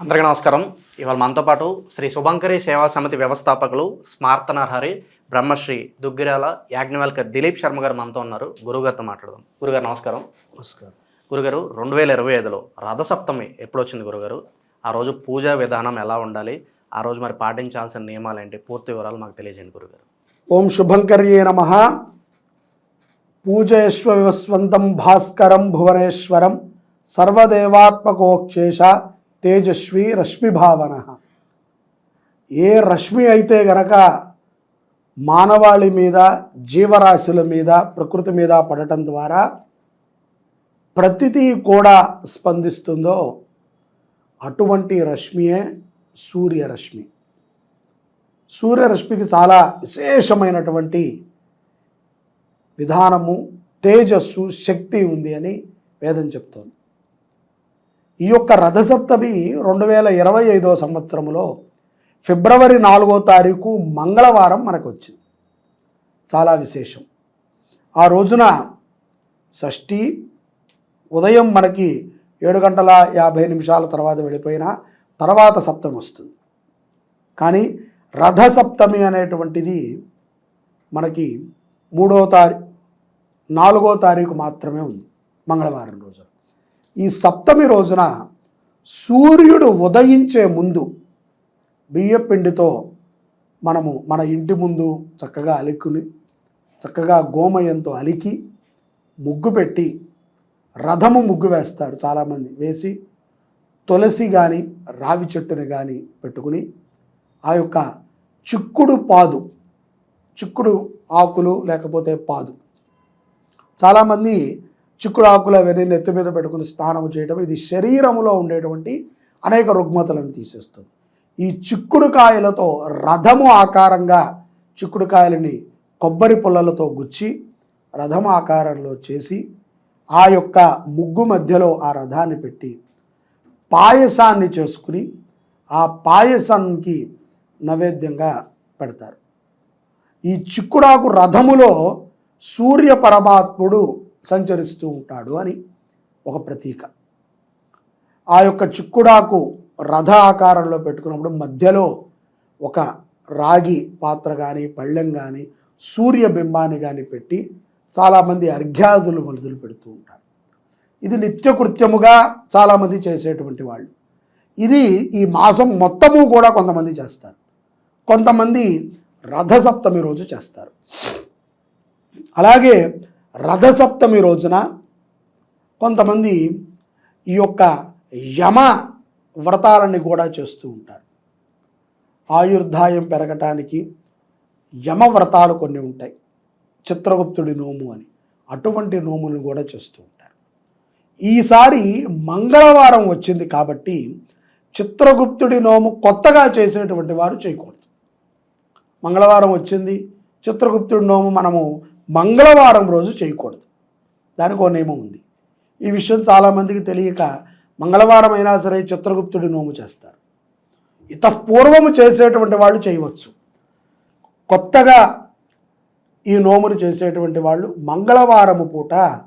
అందరికీ నమస్కారం. ఇవాళ మనతో పాటు శ్రీ శుభంకరి సేవా సమితి వ్యవస్థాపకులు స్మార్తనర్హరి బ్రహ్మశ్రీ దుగ్గిరాల యాజ్ఞవల్క దిలీప్ శర్మ గారు మనతో ఉన్నారు. గురుగారితో మాట్లాడదాం. గురుగారు నమస్కారం. నమస్కారం. గురుగారు రెండు వేల ఇరవై ఐదులో రథసప్తమి ఎప్పుడు వచ్చింది గురుగారు? ఆ రోజు పూజా విధానం ఎలా ఉండాలి? ఆ రోజు మరి పాటించాల్సిన నియమాలు ఏంటి పూర్తి వివరాలు మాకు తెలియజేయండి గురుగారు. ఓం శుభంకర్యే నమ. పూజయశ్వ వివస్వంతం భాస్కరం భువనేశ్వరం సర్వదేవాత్మకోక్షేష తేజస్వి రశ్మిభావన. ఏ రశ్మి అయితే గనక మానవాళి మీద జీవరాశుల మీద ప్రకృతి మీద పడటం ద్వారా ప్రతిదీ కూడా స్పందిస్తుందో అటువంటి రశ్మియే సూర్యరశ్మి. సూర్యరశ్మికి చాలా విశేషమైనటువంటి విధానము తేజస్సు శక్తి ఉంది అని వేదం చెప్తోంది. ఈ యొక్క రథసప్తమి రెండు వేల ఇరవై ఐదో సంవత్సరంలో ఫిబ్రవరి నాలుగో తారీఖు మంగళవారం మనకు వచ్చింది చాలా విశేషం. ఆ రోజున షష్ఠి ఉదయం మనకి ఏడు గంటల యాభై నిమిషాల తర్వాత వెళ్ళిపోయిన తర్వాత సప్తమి వస్తుంది. కానీ రథసప్తమి అనేటువంటిది మనకి మూడో తారీఖు నాలుగో తారీఖు మాత్రమే ఉంది మంగళవారం రోజున. ఈ సప్తమి రోజున సూర్యుడు ఉదయించే ముందు బియ్యపిండితో మనము మన ఇంటి ముందు చక్కగా అలిక్కుని చక్కగా గోమయంతో అలికి ముగ్గు పెట్టి రథము ముగ్గు వేస్తారు చాలామంది. వేసి తులసి కానీ రావి చెట్టుని కానీ పెట్టుకుని ఆ యొక్క చిక్కుడు పాదు చిక్కుడు ఆకులు లేకపోతే పాదు. చాలామంది చిక్కుడు ఆకులు అవన్నీ నెత్తి మీద పెట్టుకుని స్నానం చేయడం ఇది శరీరంలో ఉండేటువంటి అనేక రుగ్మతలను తీసేస్తుంది. ఈ చిక్కుడు కాయలతో రథము ఆకారంగా చిక్కుడుకాయలని కొబ్బరి పుల్లలతో గుచ్చి రథం ఆకారంలో చేసి ఆ యొక్క ముగ్గు మధ్యలో ఆ రథాన్ని పెట్టి పాయసాన్ని చేసుకుని ఆ పాయసానికి నైవేద్యంగా పెడతారు. ఈ చిక్కుడాకు రథములో సూర్య పరమాత్ముడు సంచరిస్తూ ఉంటాడు అని ఒక ప్రతీక. ఆ యొక్క చిక్కుడాకు రథ ఆకారంలో పెట్టుకున్నప్పుడు మధ్యలో ఒక రాగి పాత్ర కానీ పళ్ళెం కానీ సూర్యబింబాన్ని కానీ పెట్టి చాలామంది అర్ఘ్యాదులు మొదలు పెడుతూ ఉంటారు. ఇది నిత్యకృత్యముగా చాలామంది చేసేటువంటి వాళ్ళు. ఇది ఈ మాసం మొత్తము కూడా కొంతమంది చేస్తారు. కొంతమంది రథసప్తమి రోజు చేస్తారు. అలాగే రథసప్తమి రోజున కొంతమంది ఈ యొక్క యమ వ్రతాలని కూడా చేస్తూ ఉంటారు. ఆయుర్దాయం పెరగటానికి యమ వ్రతాలు కొన్ని ఉంటాయి. చిత్రగుప్తుడి నోము అని అటువంటి నోములను కూడా చేస్తూ ఉంటారు. ఈసారి మంగళవారం వచ్చింది కాబట్టి చిత్రగుప్తుడి నోము కొత్తగా చేసేటువంటి వారు చేయకూడదు. మంగళవారం వచ్చింది చిత్రగుప్తుడి నోము మనము మంగళవారం రోజు చేయకూడదు. దానికి ఒక నియమం ఉంది. ఈ విషయం చాలామందికి తెలియక మంగళవారం అయినా సరే చిత్రగుప్తుడి నోము చేస్తారు. ఇతపూర్వము చేసేటువంటి వాళ్ళు చేయవచ్చు. కొత్తగా ఈ నోమును చేసేటువంటి వాళ్ళు మంగళవారము పూట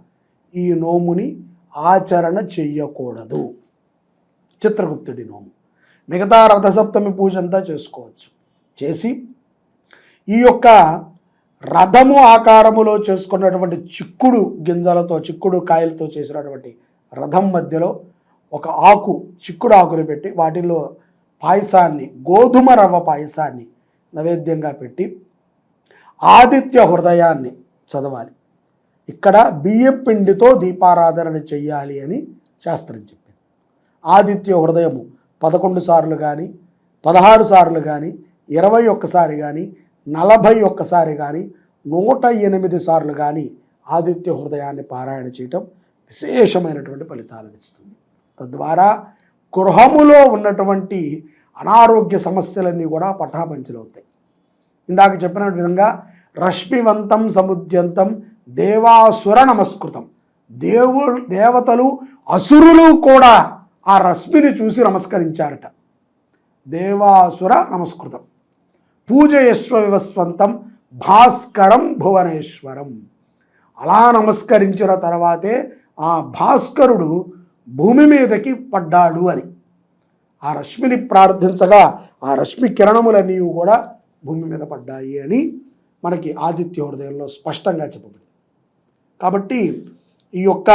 ఈ నోముని ఆచరణ చెయ్యకూడదు. చిత్రగుప్తుడి నోము. మిగతా రథసప్తమి పూజ అంతా చేసుకోవచ్చు. చేసి ఈ యొక్క రథము ఆకారములో చేసుకున్నటువంటి చిక్కుడు గింజలతో చిక్కుడు కాయలతో చేసినటువంటి రథం మధ్యలో ఒక ఆకు చిక్కుడు ఆకులు పెట్టి వాటిలో పాయసాన్ని గోధుమ రవ్వ పాయసాన్ని నైవేద్యంగా పెట్టి ఆదిత్య హృదయాన్ని చదవాలి. ఇక్కడ బియ్యం పిండితో దీపారాధన చెయ్యాలి అని శాస్త్రం చెప్పింది. ఆదిత్య హృదయము పదకొండు సార్లు కానీ పదహారు సార్లు కానీ ఇరవై ఒక్కసారి కానీ నలభై ఒక్కసారి కానీ నూట ఎనిమిది సార్లు కానీ ఆదిత్య హృదయాన్ని పారాయణ చేయటం విశేషమైనటువంటి ఫలితాలను ఇస్తుంది. తద్వారా గృహములో ఉన్నటువంటి అనారోగ్య సమస్యలన్నీ కూడా పటాపంచలవుతాయి ఇందాక చెప్పిన విధంగా రశ్మివంతం సముద్యంతం దేవాసుర నమస్కృతం. దేవు దేవతలు అసురులు కూడా ఆ రశ్మిని చూసి నమస్కరించారట. దేవాసుర నమస్కృతం. పూజయస్వ వివస్వంతం భాస్కరం భువనేశ్వరం. అలా నమస్కరించిన తర్వాతే ఆ భాస్కరుడు భూమి మీదకి పడ్డాడు అని. ఆ రశ్మిని ప్రార్థించగా ఆ రశ్మి కిరణములన్నీ కూడా భూమి మీద పడ్డాయి అని మనకి ఆదిత్య హృదయంలో స్పష్టంగా చెప్పబడింది. కాబట్టి ఈ యొక్క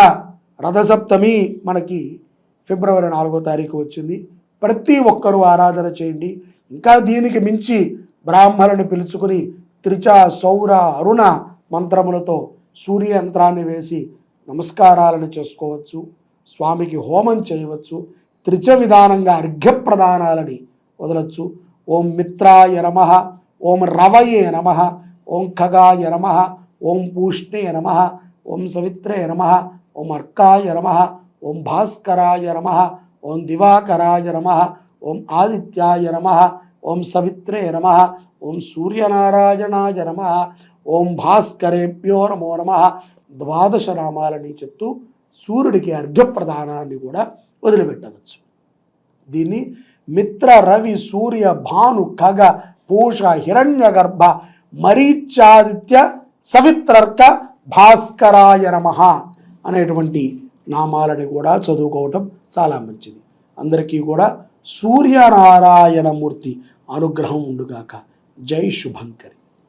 రథసప్తమి మనకి ఫిబ్రవరి నాలుగో తారీఖు వచ్చింది. ప్రతి ఒక్కరూ ఆరాధన చేయండి. ఇంకా దీనికి మించి బ్రాహ్మణుని పిలుచుకుని త్రిచ సౌర అరుణ మంత్రములతో సూర్య యంత్రాన్ని వేసి నమస్కారాలను చేసుకోవచ్చు స్వామికి హోమం చేయవచ్చు త్రిచ విధానంగా అర్ఘ్యప్రదానాలని వదలచ్చు. ఓం మిత్రాయ నమ ఓం రవయే నమ ఓం ఖగాయ నమ ఓం పూష్ణే నమ ఓం సవిత్రే నమ ఓం అర్కాయ నమ ఓం భాస్కరాయ నమ ఓం దివాకరాయ నమ ఓం ఆదిత్యాయ నమ ఓం సవిత్రే నమ ఓం సూర్యనారాయణాయ నమ ఓం భాస్కరేభ్యో నమో నమ. ద్వాదశ నామాలని చెప్తూ సూర్యుడికి అర్ఘ్యప్రదానాన్ని కూడా వదిలిపెట్టవచ్చు. దీన్ని మిత్ర రవి సూర్య భాను ఖగ పూష హిరణ్య గర్భ మరీచాదిత్య సవిత్రర్క భాస్కరాయ నమ అనేటువంటి నామాలని కూడా చదువుకోవటం చాలా మంచిది. అందరికీ కూడా సూర్యనారాయణమూర్తి అనుగ్రహం ఉండుగాక. జై శుభంకరి.